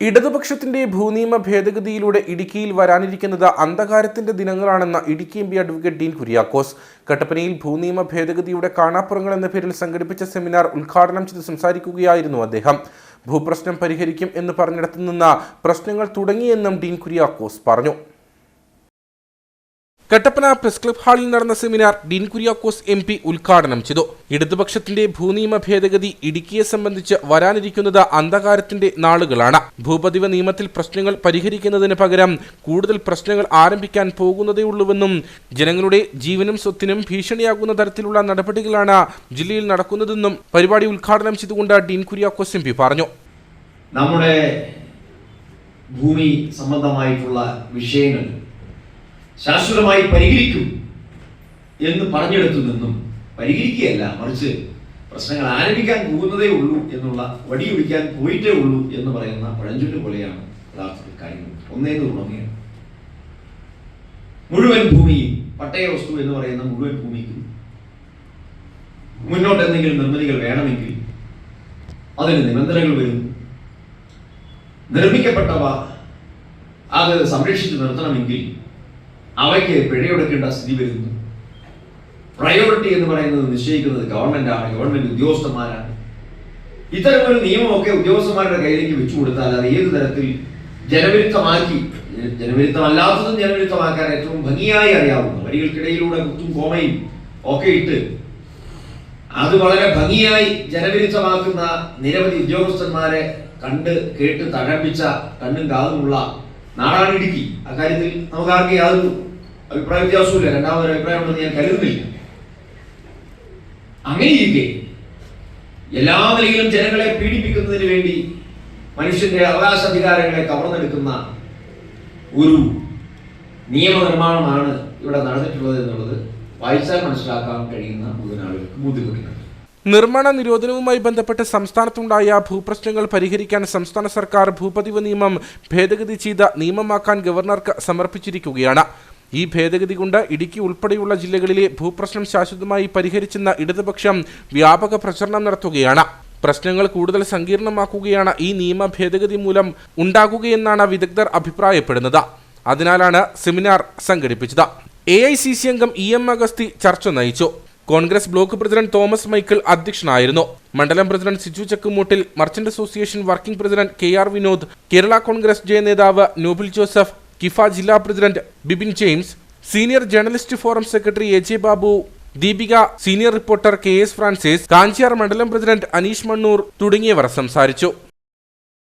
ഇടതുപക്ഷത്തിന്റെ ഭൂനിയമ ഭേദഗതിയിലൂടെ ഇടുക്കിയിൽ വരാനിരിക്കുന്നത് അന്ധകാരത്തിന്റെ ദിനങ്ങളാണെന്ന Idukki M P advocate Dean Kuriakose. കട്ടപ്പനയിൽ ഭൂനിയമ ഭേദഗതിയുടെ കാണാപ്പുറങ്ങൾ എന്ന പേരിൽ സംഘടിപ്പിച്ച സെമിനാർ ഉദ്ഘാടനം ചെയ്ത് സംസാരിക്കുകയായിരുന്നു അദ്ദേഹം. ഭൂപ്രശ്നം പരിഹരിക്കും എന്ന് പറഞ്ഞിടത്തു നിന്ന് പ്രശ്നങ്ങൾ തുടങ്ങിയെന്നും ഡീൻ കുര്യാക്കോസ് പറഞ്ഞു. കട്ടപ്പന പ്രസ് ക്ലബ് ഹാളിൽ നടന്ന seminar Dean Kuriakose M P ഉദ്ഘാടനം ചെയ്തു. ഇടതുപക്ഷത്തിന്റെ ഭൂനിയമ ഭേദഗതി ഇടുക്കിയെ സംബന്ധിച്ച് വരാനിരിക്കുന്നത് അന്ധകാരത്തിന്റെ നാളുകളാണ്. ഭൂപതിവ നിയമത്തിൽ പ്രശ്നങ്ങൾ പരിഹരിക്കുന്നതിന് പകരം കൂടുതൽ പ്രശ്നങ്ങൾ ആരംഭിക്കാൻ പോകുന്നതേയുള്ളൂവെന്നും ജനങ്ങളുടെ ജീവനും സ്വത്തിനും ഭീഷണിയാകുന്ന തരത്തിലുള്ള നടപടികളാണ് ജില്ലയിൽ നടക്കുന്നതെന്നും പരിപാടി ഉദ്ഘാടനം ചെയ്തുകൊണ്ട് ഡീൻ കുര്യാക്കോസ് എം പി പറഞ്ഞു. നമ്മുടെ ഭൂമി സംബന്ധമായിട്ടുള്ള വിഷയങ്ങൾ ശാശ്വതമായി പരിഹരിക്കും എന്ന് പറഞ്ഞെടുത്തു നിന്നും പരിഹരിക്കുകയല്ല മറിച്ച് പ്രശ്നങ്ങൾ ആരംഭിക്കാൻ പോകുന്നതേ ഉള്ളൂ എന്നുള്ള വടിയൊടിക്കാൻ പോയിട്ടേ ഉള്ളൂ എന്ന് പറയുന്ന പഴഞ്ചൊല്ല് പോലെയാണ് യഥാർത്ഥത്തിൽ കാര്യങ്ങൾ. ഒന്നേന്ന് തുടങ്ങിയത് മുഴുവൻ ഭൂമിയും പട്ടയ വസ്തു എന്ന് പറയുന്ന മുഴുവൻ ഭൂമിക്കും മുന്നോട്ട് എന്തെങ്കിലും നിർമ്മിതികൾ വേണമെങ്കിൽ അതിന് നിബന്ധനകൾ വരുന്നു നിർമ്മിക്കപ്പെട്ടവ അത് സംരക്ഷിച്ചു നിർത്തണമെങ്കിൽ അവയ്ക്ക് പിഴയൊടുക്കേണ്ട സ്ഥിതി വരുന്നു. പ്രയോറിറ്റി എന്ന് പറയുന്നത് നിശ്ചയിക്കുന്നത് ഗവൺമെന്റ് ആണ് ഗവൺമെന്റ് ഉദ്യോഗസ്ഥന്മാരാണ്. ഇത്തരമൊരു നിയമമൊക്കെ ഉദ്യോഗസ്ഥന്മാരുടെ കയ്യിലേക്ക് വെച്ചു കൊടുത്താൽ അത് ഏത് തരത്തിൽ ജനവിരുദ്ധമാക്കി ജനവിരുദ്ധമല്ലാത്തതും ജനവിരുദ്ധമാക്കാൻ ഏറ്റവും ഭംഗിയായി അറിയാവുന്നു വരികൾക്കിടയിലൂടെ കുത്തും കോമയും ഒക്കെ ഇട്ട് അത് വളരെ ഭംഗിയായി ജനവിരുദ്ധമാക്കുന്ന നിരവധി ഉദ്യോഗസ്ഥന്മാരെ കണ്ട് കേട്ട് തഴപ്പിച്ച കണ്ണും കാതുമുള്ള നാടാണ് ഇടുക്കി അക്കാര്യത്തിൽ നമുക്ക് ആർക്കും യാതൊരു അഭിപ്രായ വ്യത്യാസമില്ല രണ്ടാമതൊരു അഭിപ്രായം ഉണ്ടെന്ന് ഞാൻ കരുതുന്നില്ല. അങ്ങനെയിരിക്കെ എല്ലാ നിലയിലും ജനങ്ങളെ പീഡിപ്പിക്കുന്നതിന് വേണ്ടി മനുഷ്യന്റെ അവകാശാധികാരങ്ങളെ കവർന്നെടുക്കുന്ന ഒരു നിയമനിർമ്മാണമാണ് ഇവിടെ നടന്നിട്ടുള്ളത് എന്നുള്ളത് വായിച്ചാൽ മനസ്സിലാക്കാൻ കഴിയുന്ന ബുധനാളുകൾക്ക് ബുദ്ധിമുട്ടുണ്ട് നിർമ്മാണ നിരോധനവുമായി ബന്ധപ്പെട്ട് സംസ്ഥാനത്തുണ്ടായ ഭൂപ്രശ്നങ്ങൾ പരിഹരിക്കാൻ സംസ്ഥാന സർക്കാർ ഭൂപതിവ് നിയമം ഭേദഗതി ചെയ്ത് നിയമമാക്കാൻ ഗവർണർക്ക് സമർപ്പിച്ചിരിക്കുകയാണ്. ഈ ഭേദഗതി കൊണ്ട് ഇടുക്കി ഉൾപ്പെടെയുള്ള ജില്ലകളിലെ ഭൂപ്രശ്നം ശാശ്വതമായി പരിഹരിച്ചെന്ന ഇടതുപക്ഷം വ്യാപക പ്രചരണം നടത്തുകയാണ്. പ്രശ്നങ്ങൾ കൂടുതൽ സങ്കീർണമാക്കുകയാണ് ഈ നിയമ ഭേദഗതി മൂലം ഉണ്ടാകുകയെന്നാണ് വിദഗ്ധർ അഭിപ്രായപ്പെടുന്നത്. അതിനാലാണ് സെമിനാർ സംഘടിപ്പിച്ചത്. എ ഐ സി സി അംഗം ഇ എം അഗസ്തി ചർച്ച നയിച്ചു. Congress block president Thomas Michael അധ്യക്ഷനായിരുന്നു. മണ്ഡലം president Siju Chakkumoottil merchant association working president K R Vinod Kerala Congress J നേതാവ് നോബിൾ ജോസഫ് കിഫ ജില്ലാ president Bibin James senior journalist forum secretary A J Babu Deepika senior reporter K S Francis Kanchiyar മണ്ഡലം president Aneesh Mannur തുടങ്ങിയവർ സംസാരിച്ചു.